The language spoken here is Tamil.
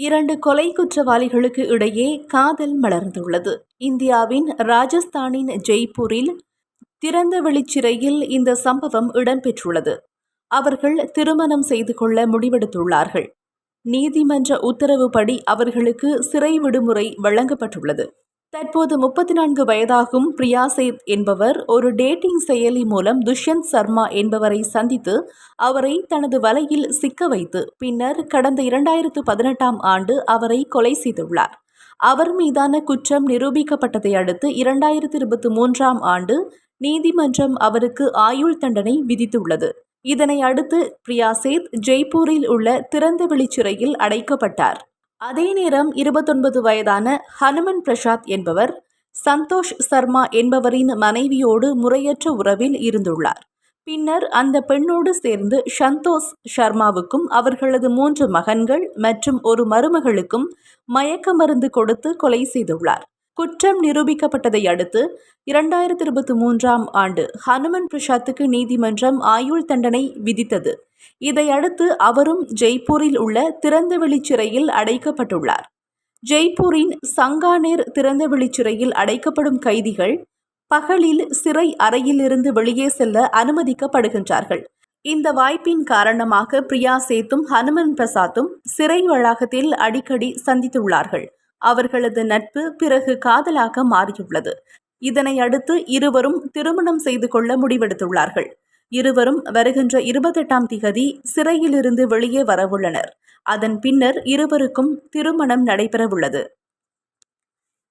இரண்டு கொலை குற்றவாளிகளுக்கு இடையே காதல் மலர்ந்துள்ளது. இந்தியாவின் ராஜஸ்தானின் ஜெய்ப்பூரில் திறந்தவெளி சிறையில் இந்த சம்பவம் இடம்பெற்றுள்ளது. அவர்கள் திருமணம் செய்து கொள்ள முடிவெடுத்துள்ளார்கள். நீதிமன்ற உத்தரவுப்படி அவர்களுக்கு சிறை விடுமுறை வழங்கப்பட்டுள்ளது. தற்போது முப்பத்தி நான்கு வயதாகும் பிரியா சேத் என்பவர் ஒரு டேட்டிங் செயலி மூலம் துஷ்யந்த் சர்மா என்பவரை சந்தித்து அவரை தனது வலையில் சிக்க வைத்து பின்னர் கடந்த இரண்டாயிரத்து பதினெட்டாம் ஆண்டு அவரை கொலை செய்துள்ளார். அவர் மீதான குற்றம் நிரூபிக்கப்பட்டதை அடுத்து இரண்டாயிரத்து இருபத்தி மூன்றாம் ஆண்டு நீதிமன்றம் அவருக்கு ஆயுள் தண்டனை விதித்துள்ளது. இதனை அடுத்து பிரியா சேத் ஜெய்ப்பூரில் உள்ள திறந்தவெளி சிறையில் அடைக்கப்பட்டார். அதே நேரம் இருபத்தொன்பது வயதான ஹனுமன் பிரசாத் என்பவர் சந்தோஷ் சர்மா என்பவரின் மனைவியோடு முறையற்ற உறவில் இருந்துள்ளார். பின்னர் அந்த பெண்ணோடு சேர்ந்து சந்தோஷ் சர்மாவுக்கும் அவர்களது மூன்று மகன்கள் மற்றும் ஒரு மருமகளுக்கும் மயக்க மருந்து கொடுத்து கொலை செய்துள்ளார். குற்றம் நிரூபிக்கப்பட்டதை அடுத்து இரண்டாயிரத்தி இருபத்தி மூன்றாம் ஆண்டு ஹனுமன் பிரசாத்துக்கு நீதிமன்றம் ஆயுள் தண்டனை விதித்தது. இதையடுத்து அவரும் ஜெய்ப்பூரில் உள்ள திறந்தவெளி சிறையில் அடைக்கப்பட்டுள்ளார். ஜெய்ப்பூரின் சங்கானேர் திறந்தவெளி சிறையில் அடைக்கப்படும் கைதிகள் பகலில் சிறை அறையிலிருந்து வெளியே செல்ல அனுமதிக்கப்படுகின்றார்கள். இந்த வாய்ப்பின் காரணமாக பிரியா சேத்தும் ஹனுமன் பிரசாத்தும் சிறை வளாகத்தில் அடிக்கடி சந்தித்துள்ளார்கள். அவர்களது நட்பு பிறகு காதலாக மாறியுள்ளது. இதனை அடுத்து இருவரும் திருமணம் செய்து கொள்ள முடிவெடுத்துள்ளார்கள். இருவரும் வருகின்ற இருபத்தெட்டாம் திகதி சிறையிலிருந்து வெளியே வரவுள்ளனர். அதன் பின்னர் இருவருக்கும் திருமணம் நடைபெறவுள்ளது.